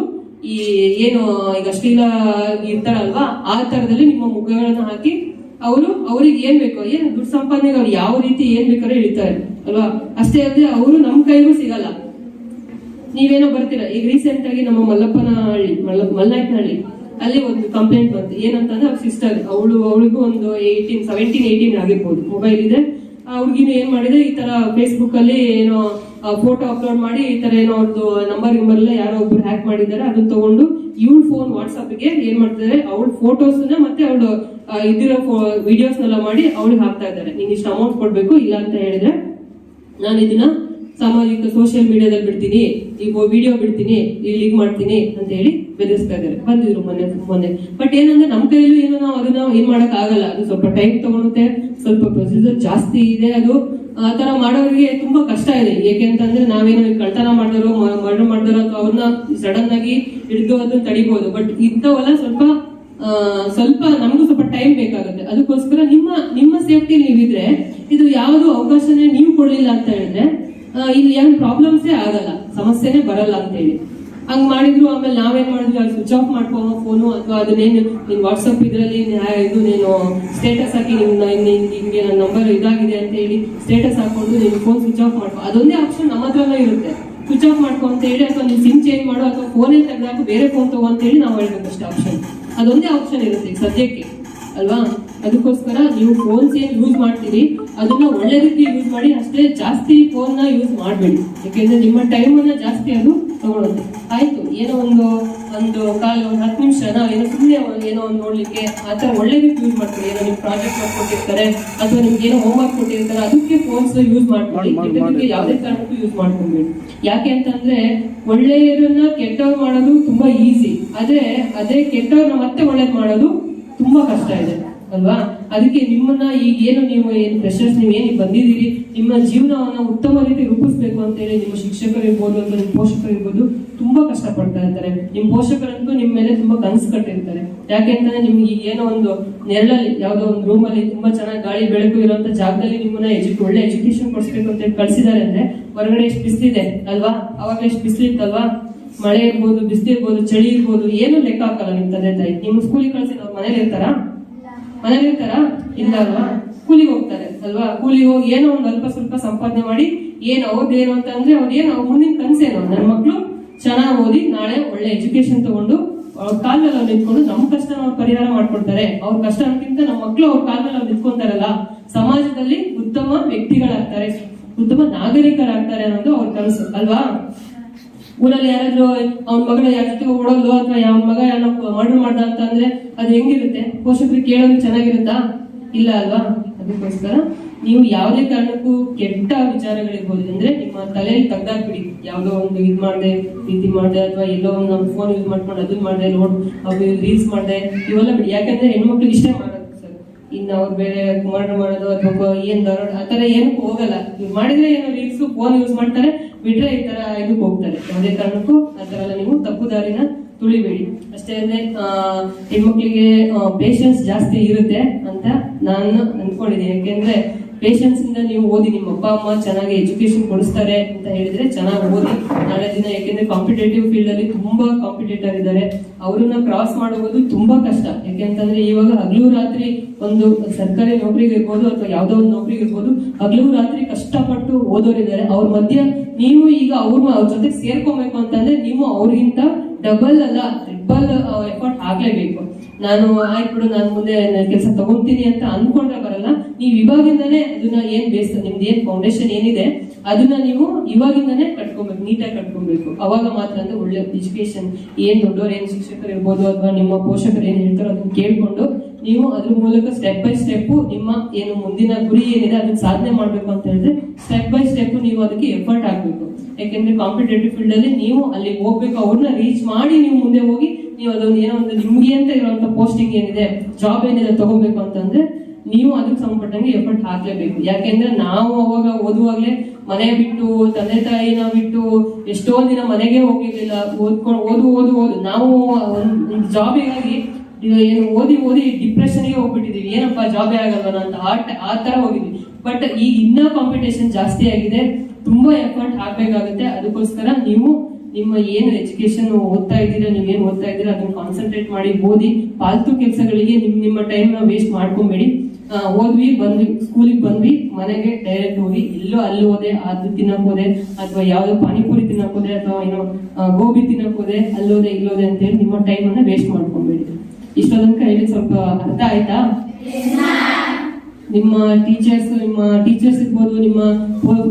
ಈ, ಏನು, ಈಗ ಅಶ್ಲೀಲ ಇರ್ತಾರಲ್ವಾ, ಆ ತರದಲ್ಲಿ ನಿಮ್ಮ ಮುಖಗಳನ್ನ ಹಾಕಿ, ಅವರು, ಅವ್ರಿಗೆ ಏನ್ ಬೇಕೋ, ಏನ್ ದುಡ್ಡು ಸಂಪಾದನೆಗೆ ಅವ್ರು ಯಾವ ರೀತಿ ಏನ್ ಬೇಕಾದ್ರೆ ಇಳಿತಾರೆ, ಅಲ್ವಾ? ಅಷ್ಟೇ ಅಲ್ಲದೆ ಅವರು ನಮ್ ಕೈಗೂ ಸಿಗಲ್ಲ. ನೀವೇನೋ ಬರ್ತೀರಾ? ಈಗ ರೀಸೆಂಟ್ ಆಗಿ ನಮ್ಮ ಮಲ್ಲಪ್ಪನ ಹಳ್ಳಿ ಮಲ್ಲ ಅಲ್ಲಿ ಒಂದು ಕಂಪ್ಲೇಂಟ್ ಬಂತು. ಏನಂತಂದ್ರೆ ಅವ್ರ ಸಿಸ್ಟರ್ ಅವಳು, ಅವಳಿಗೂ ಒಂದು ಏಯ್ಟೀನ್ ಸೆವೆಂಟೀನ್ ಏಯ್ಟೀನ್ ಆಗಿರ್ಬೋದು. ಮೊಬೈಲ್ ಇದೆ. ಅವ್ರಿಗಿನ್ನು ಏನ್ ಮಾಡಿದೆ? ಈ ತರ ಫೇಸ್ಬುಕ್ ಅಲ್ಲಿ ಏನೋ ಫೋಟೋ ಅಪ್ಲೋಡ್ ಮಾಡಿ, ಈ ತರ ಏನೋ ಅವ್ರದ್ದು ನಂಬರ್ ಗಿಂಬರ್ ಎಲ್ಲ ಯಾರೋ ಒಬ್ರು ಹ್ಯಾಕ್ ಮಾಡಿದ್ದಾರೆ. ಅದನ್ನ ತಗೊಂಡು ಇವಳು ಫೋನ್ ವಾಟ್ಸ್ಆಪ್ಗೆ ಏನ್ ಮಾಡ್ತಿದ್ದಾರೆ? ಅವಳ ಫೋಟೋಸ್ ಮತ್ತೆ ಅವಳು ಇದಿರೋ ವಿಡಿಯೋಸ್ನೆಲ್ಲ ಮಾಡಿ ಅವಳಿಗೆ ಹಾಕ್ತಾ ಇದ್ದಾರೆ. ನಿಂಗೆ ಇಷ್ಟು ಅಮೌಂಟ್ ಕೊಡ್ಬೇಕು, ಇಲ್ಲ ಅಂತ ಹೇಳಿದ್ರೆ ನಾನು ಇದನ್ನ ಸಾಮಾಜಿಕ ಸೋಷಿಯಲ್ ಮೀಡಿಯಾದಲ್ಲಿ ಬಿಡ್ತೀನಿ ಈ ವಿಡಿಯೋ ಬಿಡ್ತೀನಿ ಲೀಗ್ ಮಾಡ್ತೀನಿ ಅಂತ ಹೇಳಿ ಬೆದರಿಸ್ತಾ ಇದ್ದಾರೆ. ಬಂದಿದ್ರು ಮೊನ್ನೆ ಮೊನ್ನೆ. ಬಟ್ ಏನಂದ್ರೆ ನಮ್ ಕೈಯಲ್ಲೂ ಏನೋ ನಾವು ಅದನ್ನ ಏನ್ ಮಾಡಕ್ ಆಗಲ್ಲ. ಅದು ಸ್ವಲ್ಪ ಟೈಮ್ ತಗೊಳುತ್ತೆ, ಸ್ವಲ್ಪ ಪ್ರೊಸೀಜರ್ ಜಾಸ್ತಿ ಇದೆ ಅದು. ಆ ತರ ಮಾಡೋರಿಗೆ ತುಂಬಾ ಕಷ್ಟ ಇದೆ. ಏಕೆ ಅಂತಂದ್ರೆ ನಾವೇನೋ ಕಳ್ತನ ಮಾಡಿದ್ರು ಮರ್ಡರ್ ಮಾಡಿದ್ರು ಅಥವಾ ಅವ್ರನ್ನ ಸಡನ್ ಆಗಿ ಹಿಡಿದು ಅದನ್ನ ತಡಿಬಹುದು ಬಟ್ ಇಂಥವೆಲ್ಲ ಸ್ವಲ್ಪ ಸ್ವಲ್ಪ ನಮಗೂ ಸ್ವಲ್ಪ ಟೈಮ್ ಬೇಕಾಗುತ್ತೆ. ಅದಕ್ಕೋಸ್ಕರ ನಿಮ್ಮ ನಿಮ್ಮ ಸೇಫ್ಟಿ ನೀವಿದ್ರೆ ಇದು ಯಾವುದು ಅವಕಾಶನೇ ನೀವು ಕೊಡ್ಲಿಲ್ಲ ಅಂತ ಹೇಳಿದ್ರೆ ಇಲ್ಲಿ ಏನು ಪ್ರಾಬ್ಲಮ್ಸೇ ಆಗಲ್ಲ, ಸಮಸ್ಯೆನೇ ಬರಲ್ಲ ಅಂತ ಹೇಳಿ ಹಂಗ್ ಮಾಡಿದ್ರು, ಆಮೇಲೆ ನಾವೇನ್ ಮಾಡಿದ್ವಿ, ಅಲ್ಲಿ ಸ್ವಿಚ್ ಆಫ್ ಮಾಡ್ಕೊಂಡು ಫೋನು ಅಥವಾ ಅದನ್ನೇನು, ನಿನ್ ವಾಟ್ಸಪ್ ಇದ್ರಲ್ಲಿ ಇದು ನೀನು ಸ್ಟೇಟಸ್ ಹಾಕಿ ನಿನ್ನ ಹಿಂಗೆ ನನ್ನ ನಂಬರ್ ಇದಾಗಿದೆ ಅಂತ ಹೇಳಿ ಸ್ಟೇಟಸ್ ಹಾಕೊಂಡು ನಿನ್ ಫೋನ್ ಸ್ವಿಚ್ ಆಫ್ ಮಾಡ್ಕೊ, ಅದೊಂದೇ ಆಪ್ಷನ್ ನಮ್ಮ ಹತ್ರನೇ ಇರುತ್ತೆ. ಸ್ವಿಚ್ ಆಫ್ ಮಾಡ್ಕೊ ಅಂತ ಹೇಳಿ, ಅಥವಾ ನೀವು ಸಿಮ್ ಚೇಂಜ್ ಮಾಡೋ, ಅಥವಾ ಫೋನೇ ತೆಗೆದಾಕು ಬೇರೆ ಫೋನ್ ತಗೋ ಅಂತ ಹೇಳಿ ನಾವು ಹೇಳ್ಬೇಕು ಅಷ್ಟೇ ಆಪ್ಷನ್ ಅದೊಂದೇ ಆಪ್ಷನ್ ಇರುತ್ತೆ ಸದ್ಯಕ್ಕೆ, ಅಲ್ವಾ? ಅದಕ್ಕೋಸ್ಕರ ನೀವು ಫೋನ್ಸ್ ಏನ್ ಯೂಸ್ ಮಾಡ್ತೀರಿ ಅದನ್ನ ಒಳ್ಳೆ ರೀತಿ ಯೂಸ್ ಮಾಡಿ ಅಷ್ಟೇ ಜಾಸ್ತಿ ಫೋನ್ನ ಯೂಸ್ ಮಾಡಬೇಡಿ. ಯಾಕೆಂದ್ರೆ ನಿಮ್ಮ ಟೈಮ್ ಅನ್ನ ಜಾಸ್ತಿ ಅದು ತಗೊಳ್ಳುತ್ತೆ. ಆಯ್ತು ಏನೋ ಒಂದು ಒಂದು ಕಾಲ ಒಂದು ಹತ್ತು ನಿಮಿಷ ಏನೋ ಸುಮ್ಮನೆ ಏನೋ ಒಂದು ನೋಡ್ಲಿಕ್ಕೆ ಆ ಥರ ಒಳ್ಳೆ ರೀತಿ ಯೂಸ್ ಮಾಡ್ತೀವಿ. ಏನೋ ನಿಮ್ ಪ್ರಾಜೆಕ್ಟ್ ಕೊಟ್ಟಿರ್ತಾರೆ ಅಥವಾ ನಿಮ್ಗೆ ಏನೋ ಹೋಮ್ ವರ್ಕ್ ಕೊಟ್ಟಿರ್ತಾರೆ ಅದಕ್ಕೆ ಫೋನ್ಸ್ ಯೂಸ್ ಮಾಡ್ಕೊಳ್ಳಿ. ಯಾವುದೇ ಕಾರಣಕ್ಕೂ ಯೂಸ್ ಮಾಡ್ಕೊಬೇಡಿ ಯಾಕೆ ಅಂತಂದ್ರೆ ಒಳ್ಳೆಯದನ್ನ ಕೆಟ್ಟವ್ರು ಮಾಡೋದು ತುಂಬಾ ಈಸಿ ಆದ್ರೆ ಅದೇ ಕೆಟ್ಟವ್ರನ್ನ ಮತ್ತೆ ಒಳ್ಳೇದ್ ಮಾಡೋದು ತುಂಬಾ ಕಷ್ಟ ಇದೆ. ಅಲ್ವಾ? ಅದಕ್ಕೆ ನಿಮ್ಮನ್ನ ಈಗ ಏನು ನೀವು ಏನು ಪ್ರೆಷರ್ಸ್ ನೀವು ಏನು ಬಂದಿದ್ದೀರಿ, ನಿಮ್ಮ ಜೀವನವನ್ನ ಉತ್ತಮ ರೀತಿ ರೂಪಿಸ್ಬೇಕು ಅಂತ ಹೇಳಿ ನಿಮ್ಮ ಶಿಕ್ಷಕರು ಇರ್ಬೋದು ಅಥವಾ ನಿಮ್ಮ ಪೋಷಕರು ಇರ್ಬೋದು ತುಂಬಾ ಕಷ್ಟಪಡ್ತಾ ಇರ್ತಾರೆ. ನಿಮ್ಮ ಪೋಷಕರಂತೂ ನಿಮ್ಮ ಮೇಲೆ ತುಂಬಾ ಕನಸು ಕಟ್ಟಿರ್ತಾರೆ. ಯಾಕೆ ಅಂತಂದ್ರೆ ನಿಮ್ಗೆ ಈಗ ಏನೋ ಒಂದು ನೆರಳಲ್ಲಿ, ಯಾವ್ದೋ ಒಂದು ರೂಮಲ್ಲಿ ತುಂಬಾ ಚೆನ್ನಾಗಿ ಗಾಳಿ, ಬೆಳಕು ಇರುವಂತ ಜಾಗದಲ್ಲಿ ನಿಮ್ಮನ್ನ ಎಜು, ಒಳ್ಳೆ ಎಜುಕೇಶನ್ ಕೊಡಿಸ್ಬೇಕು ಅಂತ ಹೇಳಿ ಕಳ್ಸಿದ್ದಾರೆ ಅಂದ್ರೆ ಹೊರಗಡೆ ಎಷ್ಟು ಬಿಸಿಲಿದೆ ಅಲ್ವಾ? ಅವಾಗ ಎಷ್ಟು ಬಿಸಿಲಿತ್ತಲ್ವಾ ಮಳೆ ಇರ್ಬೋದು, ಬಿಸಿಲು ಇರ್ಬೋದು, ಚಳಿ ಇರ್ಬೋದು, ಏನು ಲೆಕ್ಕ ಹಾಕಲ್ಲ ನಿಮ್ ತಂದೆ ತಾಯಿ. ನಿಮ್ಮ ಸ್ಕೂಲಿಗೆ ಕಳ್ಸಿ, ಅವ್ರ ಮನೇಲಿ ಇರ್ತಾರಾ? ಮನೇಲಿ ತರ ಇಲ್ಲ ಅಲ್ವಾ ಕೂಲಿಗೆ ಹೋಗ್ತಾರೆ, ಅಲ್ವಾ? ಕೂಲಿಗೆ ಹೋಗಿ ಏನೋ ಒಂದು ಅಲ್ಪ ಸ್ವಲ್ಪ ಸಂಪಾದನೆ ಮಾಡಿ ಏನ್ ಅವ್ರದ್ದೇನು ಅಂತ ಅಂದ್ರೆ ಅವ್ರ ಮುಂದಿನ ಕನ್ಸೇನು? ನನ್ನ ಮಕ್ಳು ಚೆನ್ನಾಗಿ ಓದಿ ನಾಳೆ ಒಳ್ಳೆ ಎಜುಕೇಶನ್ ತಗೊಂಡು ಅವ್ರ ಕಾಲ ಮೇಲೆ ಅವ್ರು ನಿಂತ್ಕೊಂಡು ನಮ್ಮ ಕಷ್ಟ ಅವ್ರು ಪರಿಹಾರ ಮಾಡ್ಕೊಡ್ತಾರೆ. ಅವ್ರ ಕಷ್ಟ ಅನ್ಕಿಂತ ನಮ್ಮ ಮಕ್ಳು ಅವ್ರ ಕಾಲ್ನಲ್ಲಿ ಅವ್ರು ನಿಂತ್ಕೊಂತಾರಲ್ಲ, ಸಮಾಜದಲ್ಲಿ ಉತ್ತಮ ವ್ಯಕ್ತಿಗಳಾಗ್ತಾರೆ. ಉತ್ತಮ ನಾಗರಿಕರಾಗ್ತಾರೆ ಅನ್ನೋದು ಅವ್ರ ಕನಸು, ಅಲ್ವಾ? ಊರಲ್ಲಿ ಯಾರಾದ್ರೂ ಅವ್ನ ಮಗಳ ಯಾರ ಜೊತೆ ಓಡೋದು ಅಥವಾ ಯಾವ ಮಗ ಯಾರೋ ಮರ್ಡರ್ ಮಾಡ್ದ ಅಂತ ಅಂದ್ರೆ ಅದು ಹೆಂಗಿರುತ್ತೆ? ಪೋಷಕರು ಕೇಳೋದು ಚೆನ್ನಾಗಿರುತ್ತಾ? ಇಲ್ಲ ಅಲ್ವಾ? ಅದಕ್ಕೋಸ್ಕರ ನೀವು ಯಾವುದೇ ಕಾರಣಕ್ಕೂ ಕೆಟ್ಟ ವಿಚಾರಗಳಿರ್ಬೋದು ಅಂದ್ರೆ ನಿಮ್ಮ ತಲೆಯಲ್ಲಿ ತೆಗ್ದಾಕ್ಬಿಡಿ ಯಾವ್ದೋ ಒಂದು ಇದ್ ಮಾಡ್ದೆ ರೀತಿ ಮಾಡ್ದೆ ಅಥವಾ ಎಲ್ಲೋ ಒಂದು ನಮ್ಮ ಫೋನ್ ಯೂಸ್ ಮಾಡ್ಕೊಂಡು ಅದನ್ನ ಮಾಡ್ದೆ, ನೋಡ್ ರೀಲ್ಸ್ ಮಾಡ್ದೆ, ಇವೆಲ್ಲ ಬಿಡಿ. ಯಾಕಂದ್ರೆ ಹೆಣ್ಮಕ್ಳು ಇಷ್ಟೇ ಮಾಡೋದು ಸರ್. ಇನ್ನು ಅವ್ರು ಬೇರೆ ಮರ್ಡರ್ ಮಾಡೋದು ಅಥವಾ ಏನ್ ದರೋಡ್ ಆ ಥರ ಏನಕ್ಕೂ ಹೋಗಲ್ಲ. ಇವ್ರು ಮಾಡಿದ್ರೆ ಏನೋ ರೀಲ್ಸ್ ಫೋನ್ ಯೂಸ್ ಮಾಡ್ತಾರೆ ಬಿಟ್ರೆ ಈ ತರ ಇದು ಹೋಗ್ತಾರೆ ಯಾವುದೇ ಕಾರಣಕ್ಕೂ ಆ ತರ ಎಲ್ಲ ನೀವು ತಪ್ಪು ದಾರಿನ ತುಳಿಬೇಡಿ. ಅಷ್ಟೇ ಅಂದ್ರೆ ಹೆಣ್ಮಕ್ಳಿಗೆ ಪೇಷನ್ಸ್ ಜಾಸ್ತಿ ಇರುತ್ತೆ ಅಂತ ನಾನು ಅನ್ಕೊಂಡಿದ್ದೀನಿ ಯಾಕೆಂದ್ರೆ ಪೇಷನ್ಸ್ ಇಂದ ನೀವು ಓದಿ ನಿಮ್ಮ ಅಪ್ಪ, ಅಮ್ಮ ಚೆನ್ನಾಗಿ ಎಜುಕೇಶನ್ ಕೊಡಿಸ್ತಾರೆ ಅಂತ ಹೇಳಿದ್ರೆ ಚೆನ್ನಾಗಿ ಓದಿ. ನಾಳೆ ದಿನ ಯಾಕೆಂದ್ರೆ ಕಾಂಪಿಟೇಟಿವ್ ಫೀಲ್ಡ್ ಅಲ್ಲಿ ತುಂಬಾ ಕಾಂಪಿಟೇಟರ್ ಇದ್ದಾರೆ. ಅವರನ್ನ ಕ್ರಾಸ್ ಮಾಡುವುದು ತುಂಬಾ ಕಷ್ಟ. ಯಾಕೆಂತಂದ್ರೆ ಇವಾಗ ಹಗಲು ರಾತ್ರಿ ಒಂದು ಸರ್ಕಾರಿ ನೌಕರಿಗೆ ಇರ್ಬೋದು ಅಥವಾ ಯಾವ್ದೋ ಒಂದು ನೌಕರಿಗೆ ಇರ್ಬೋದು, ಹಗಲು ರಾತ್ರಿ ಕಷ್ಟಪಟ್ಟು ಓದೋರಿದ್ದಾರೆ. ಅವ್ರ ಮಧ್ಯ ನೀವು ಈಗ ಅವ್ರ ಅವ್ರ ಜೊತೆ ಸೇರ್ಕೊಬೇಕು ಅಂತಂದ್ರೆ ನೀವು ಅವ್ರಿಗಿಂತ ಡಬಲ್ ಅಲ್ಲ ಟ್ರಿಬಲ್ ಎಫರ್ಟ್ ಆಗ್ಲೇಬೇಕು. ನಾನು ಆಯ್ತು ನಾನು ಮುಂದೆ ಕೆಲಸ ತಗೊಂತೀನಿ ಅಂತ ಅನ್ಕೊಂಡ್ರೆ ಬರಲ್ಲ. ನೀವು ಇವಾಗಿಂದಾನೇ ಅದನ್ನ ಏನ್ ಬೇಸ್ ನಿಮ್ದು ಏನ್ ಫೌಂಡೇಶನ್ ಏನಿದೆ, ಅದನ್ನ ನೀವು ಇವಾಗಿಂದಾನೇ ಕಟ್ಕೊಬೇಕು ನೀಟಾಗಿ ಕಟ್ಕೊಬೇಕು. ಅವಾಗ ಮಾತ್ರ ಅಂದ್ರೆ ಒಳ್ಳೆ ಎಜುಕೇಶನ್ ಏನ್ ದೊಡ್ಡವ್ರು ಏನ್ ಶಿಕ್ಷಕರು ಇರ್ಬೋದು ಅಥವಾ ನಿಮ್ಮ ಪೋಷಕರು ಏನ್ ಹೇಳ್ತಾರೋ ಅದನ್ನ ಕೇಳ್ಕೊಂಡು ನೀವು ಅದ್ರ ಮೂಲಕ ಸ್ಟೆಪ್ ಬೈ ಸ್ಟೆಪ್ ನಿಮ್ಮ ಏನು ಮುಂದಿನ ಗುರಿ ಏನಿದೆ ಅದನ್ನ ಸಾಧನೆ ಮಾಡ್ಬೇಕು ಅಂತ ಹೇಳಿದ್ರೆ ಸ್ಟೆಪ್ ಬೈ ಸ್ಟೆಪ್ ನೀವು ಅದಕ್ಕೆ ಎಫರ್ಟ್ ಹಾಕ್ಬೇಕು. ಯಾಕೆಂದ್ರೆ ಕಾಂಪಿಟೇಟಿವ್ ಫೀಲ್ಡ್ ಅಲ್ಲಿ ನೀವು ಅಲ್ಲಿ ಹೋಗ್ಬೇಕು, ಅವ್ರನ್ನ ರೀಚ್ ಮಾಡಿ ನೀವು ಮುಂದೆ ಹೋಗಿ ನೀವು ಅದೊಂದು ಏನೋ ಒಂದು ನಿಮ್ಗೆ ಅಂತ ಇರುವಂತ ಪೋಸ್ಟಿಂಗ್ ಏನಿದೆ ಜಾಬ್ ಏನಿದೆ ತಗೋಬೇಕು ಅಂತಂದ್ರೆ ನೀವು ಅದಕ್ಕೆ ಸಂಬಂಧಪಟ್ಟಂಗೆ ಎಫರ್ಟ್ ಹಾಕ್ಲೇಬೇಕು. ಯಾಕೆಂದ್ರೆ ನಾವು ಅವಾಗ ಓದುವಾಗಲೇ ಮನೆ ಬಿಟ್ಟು, ತಂದೆ ತಾಯಿನ ಬಿಟ್ಟು ಎಷ್ಟೋ ದಿನ ಮನೆಗೆ ಹೋಗಿರ್ಲಿಲ್ಲ. ಓದ್ಕೊಂಡು ಓದು ಓದು ಓದು. ನಾವು ಜಾಬಿಗಾಗಿ ಏನು ಓದಿ ಓದಿ ಡಿಪ್ರೆಷನ್ಗೆ ಹೋಗ್ಬಿಟ್ಟಿದೀವಿ. ಏನಪ್ಪ ಜಾಬೇ ಆಗಲ್ವನ ಅಂತ ಆ ತರ ಹೋಗಿದ್ವಿ. ಬಟ್ ಈಗ ಇನ್ನ ಕಾಂಪಿಟೇಷನ್ ಜಾಸ್ತಿ ಆಗಿದೆ. ತುಂಬಾ ಎಫರ್ಟ್ ಹಾಕ್ಬೇಕಾಗುತ್ತೆ. ಅದಕ್ಕೋಸ್ಕರ ನೀವು ನಿಮ್ಮ ಏನು ಎಜುಕೇಶನ್ ಓದ್ತಾ ಇದ್ದೀರಾ ನೀವೇನು ಓದ್ತಾ ಇದ್ದೀರಾ, ಅದನ್ನ ಕಾನ್ಸಂಟ್ರೇಟ್ ಮಾಡಿ ಓದಿ ಪಾಲ್ತು ಕೆಲಸಗಳಿಗೆ ನಿಮ್, ನಿಮ್ಮ ಟೈಮ್ ವೇಸ್ಟ್ ಮಾಡ್ಕೊಂಬೇಡಿ. ಓದ್ವಿ, ಬಂದ್ವಿ ಸ್ಕೂಲಿಗೆ ಬಂದ್ವಿ, ಮನೆಗೆ ಡೈರೆಕ್ಟ್ ಹೋಗಿ ಎಲ್ಲೋ ಅಲ್ಲಿ ಹೋದೆ ಅದು ತಿನ್ನಕ್ ಹೋದೆ, ಅಥವಾ ಯಾವ್ದೋ ಪಾನಿಪುರಿ ತಿನ್ನಕ್ ಹೋದೆ, ಅಥವಾ ಏನೋ ಗೋಬಿ ತಿನ್ನಕ್ ಹೋದೆ, ಅಲ್ಲೋದೆ, ಇಲ್ಲೋದೆ ಅಂತ ಹೇಳಿ ನಿಮ್ಮ ಟೈಮ್ ಅನ್ನ ವೇಸ್ಟ್ ಮಾಡ್ಕೊಂಬೇಡಿ. ಇಷ್ಟೊಂದ್ ಕೈಲಿ ಸ್ವಲ್ಪ ಅರ್ಥ ಆಯ್ತಾ? ನಿಮ್ಮ ಟೀಚರ್ಸ್ ನಿಮ್ಮ ಟೀಚರ್ಸ್ ಇರ್ಬೋದು, ನಿಮ್ಮ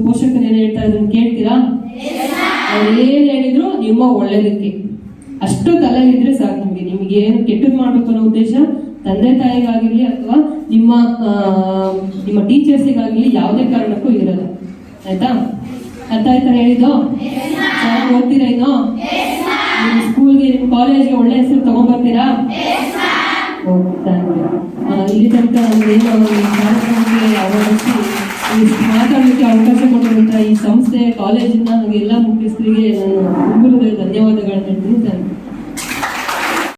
ಪೋಷಕರು ಏನ್ ಹೇಳ್ತಾ ಅದನ್ನ ಕೇಳ್ತೀರಾ? ಅವ್ರು ಏನ್ ಹೇಳಿದ್ರು ನಿಮ್ಮ ಒಳ್ಳೇದಕ್ಕೆ. ಅಷ್ಟು ತಲೆಗಿದ್ರೆ ಸಾಕು ನಿಮಗೆ. ನಿಮ್ಗೆ ಏನು ಕೆಟ್ಟದ್ ಮಾಡ್ಬೇಕು ಅನ್ನೋ ಉದ್ದೇಶ ತಂದೆ ತಾಯಿಗಾಗಿರ್ಲಿ ಅಥವಾ ನಿಮ್ಮ ನಿಮ್ಮ ಟೀಚರ್ಸಿಗಾಗಿರ್ಲಿ ಯಾವುದೇ ಕಾರಣಕ್ಕೂ ಇರಲ್ಲ. ಆಯ್ತಾ? ಅರ್ಥ ಆಯ್ತಾ ಹೇಳಿದ್ದು? ಚೆನ್ನಾಗಿ ಓದ್ತೀರಾ ಇನ್ನು? ನಿಮ್ಮ ಸ್ಕೂಲ್ಗೆ, ನಿಮ್ಮ ಕಾಲೇಜ್ಗೆ ಒಳ್ಳೆ ಹೆಸರು ತಗೊಂಡ್ಬರ್ತೀರಾ ಇಲ್ಲಿ ತನಕ ನಮ್ಗೆ ಈ ಕಾರ್ಯಕ್ರಮಕ್ಕೆ ಅವಕಾಶ ಮಾತಾಡಲಿಕ್ಕೆ ಅವಕಾಶ ಕೊಟ್ಟಿರುವಂತಹ ಈ ಸಂಸ್ಥೆ ಕಾಲೇಜಿನ ಎಲ್ಲ ಮುಖ್ಯಸ್ಥರಿಗೆ ನಾನು ಧನ್ಯವಾದಗಳನ್ನು ಧನ್ಯವಾದಗಳನ್ನ ಹೇಳ್ತೀನಿ